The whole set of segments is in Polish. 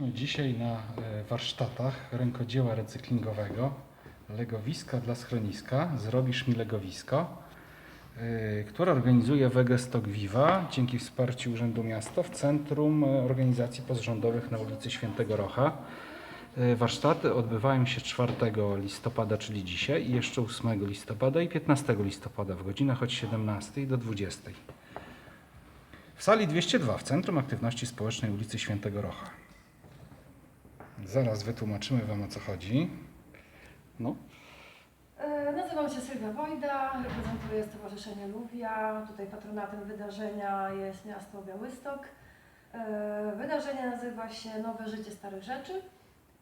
Dzisiaj na e, warsztatach rękodzieła recyklingowego Legowiska dla schroniska Zrobisz mi legowisko, e, które organizuje Wegestok Viva dzięki wsparciu Urzędu Miasta w Centrum e, Organizacji Pozarządowych na ulicy Świętego Rocha. Warsztaty odbywają się 4 listopada, czyli dzisiaj, i jeszcze 8 listopada i 15 listopada w godzinach od 17 do 20. W sali 202 w Centrum Aktywności Społecznej ulicy Świętego Rocha. Zaraz wytłumaczymy Wam o co chodzi. No, E, Nazywam się Sylwia Wojda, reprezentuję Stowarzyszenie Luwia. Tutaj patronatem wydarzenia jest miasto Białystok. E, Wydarzenie nazywa się Nowe Życie Starych Rzeczy,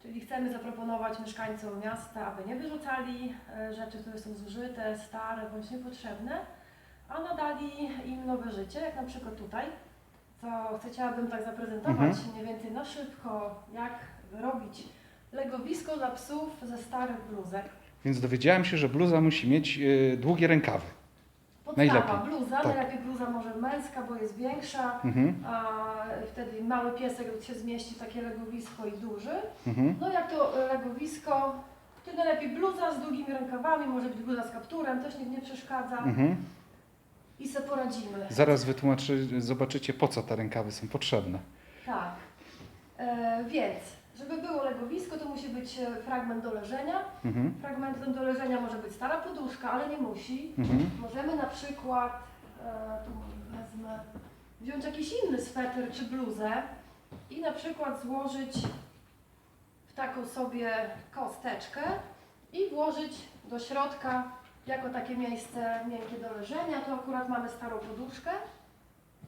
czyli chcemy zaproponować mieszkańcom miasta, aby nie wyrzucali e, rzeczy, które są zużyte, stare bądź niepotrzebne, a nadali im nowe życie, jak na przykład tutaj. To chciałabym tak zaprezentować mniej więcej na szybko, jak robić legowisko dla psów ze starych bluzek. więc dowiedziałem się, że bluza musi mieć e, długie rękawy. Podstawa, Najlepiej. bluza, Tak. najlepiej bluza może męska, bo jest większa, Mhm, a wtedy mały piesek się zmieści w takie legowisko i duży. mhm. No jak to e, legowisko, to najlepiej bluza z długimi rękawami, może być bluza z kapturem, też nikt nie przeszkadza Mhm. i se poradzimy. Zaraz wytłumaczy, zobaczycie po co te rękawy są potrzebne. Tak. E, więc, żeby było legowisko, to musi być e, fragment do leżenia. Mhm, Fragmentem do leżenia może być stara poduszka, ale nie musi. mhm. Możemy na przykład, e, tu wezmę, wziąć jakiś inny sweter czy bluzę i na przykład złożyć w taką sobie kosteczkę i włożyć do środka jako takie miejsce miękkie do leżenia. To akurat mamy starą poduszkę,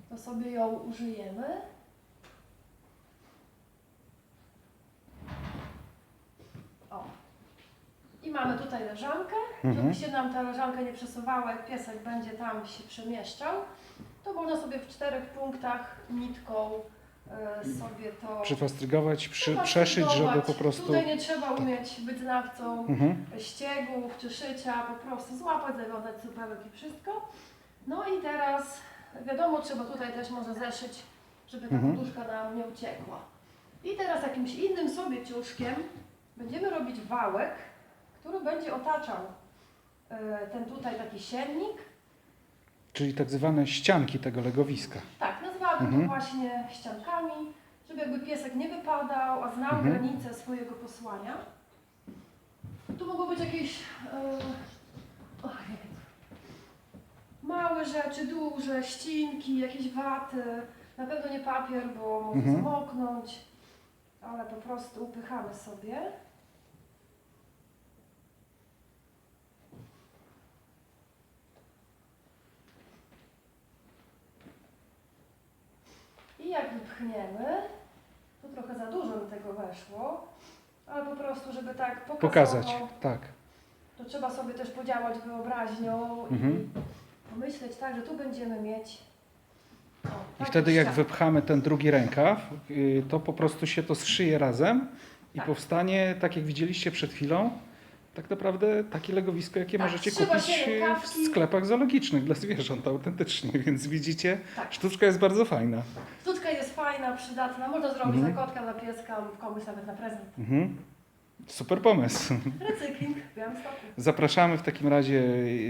to sobie ją użyjemy. O. I mamy tutaj leżankę. Mhm. Żeby się nam ta leżanka nie przesuwała, jak piesek będzie tam się przemieszczał, to można sobie w czterech punktach nitką e, sobie to Przyfastrygować, przy, przeszyć, żeby po prostu... Tutaj nie trzeba umieć być znawcą Mhm. ściegów czy szycia, po prostu złapać, zawiązać supełek i wszystko. No i teraz wiadomo, trzeba tutaj też może zeszyć, żeby ta Mhm. poduszka nam nie uciekła. I teraz jakimś innym sobie ciuszkiem będziemy robić wałek, który będzie otaczał e, ten tutaj taki siennik. Czyli tak zwane ścianki tego legowiska. Tak, nazwałabym Mhm. to właśnie ściankami, żeby jakby piesek nie wypadał, a znał Mhm. granice swojego posłania. Tu mogą być jakieś e, małe rzeczy, duże, ścinki, jakieś waty. Na pewno nie papier, bo może Mhm. zamoknąć, ale po prostu upychamy sobie. Wypchniemy, to trochę za dużo mi tego weszło, ale po prostu, żeby tak pokazowo, Pokazać, tak. to trzeba sobie też podziałać wyobraźnią Mhm. i pomyśleć tak, że tu będziemy mieć o, I wtedy jak wypchamy ten drugi rękaw, y, to po prostu się to zszyje razem i Tak. powstanie, tak jak widzieliście przed chwilą, tak naprawdę takie legowisko, jakie Tak, możecie zszywa kupić się y, w sklepach zoologicznych dla zwierząt autentycznie, więc widzicie, Tak. sztuczka jest bardzo fajna. Sztuczka jest fajna, przydatna, można zrobić Mhm. dla kotka, dla pieska lub komuś nawet na prezent. Mhm. Super pomysł. Recykling w Białymstoku. Zapraszamy w takim razie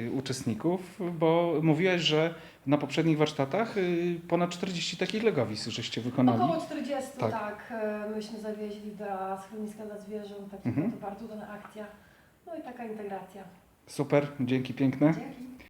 y, uczestników, bo mówiłeś, że na poprzednich warsztatach y, ponad 40 takich legowisk żeście wykonali. Około 40, Tak. tak, e, myśmy zawieźli do schroniska dla zwierząt, także Mhm. to bardzo udana akcja. No i taka integracja. Super, dzięki piękne. Dzięki.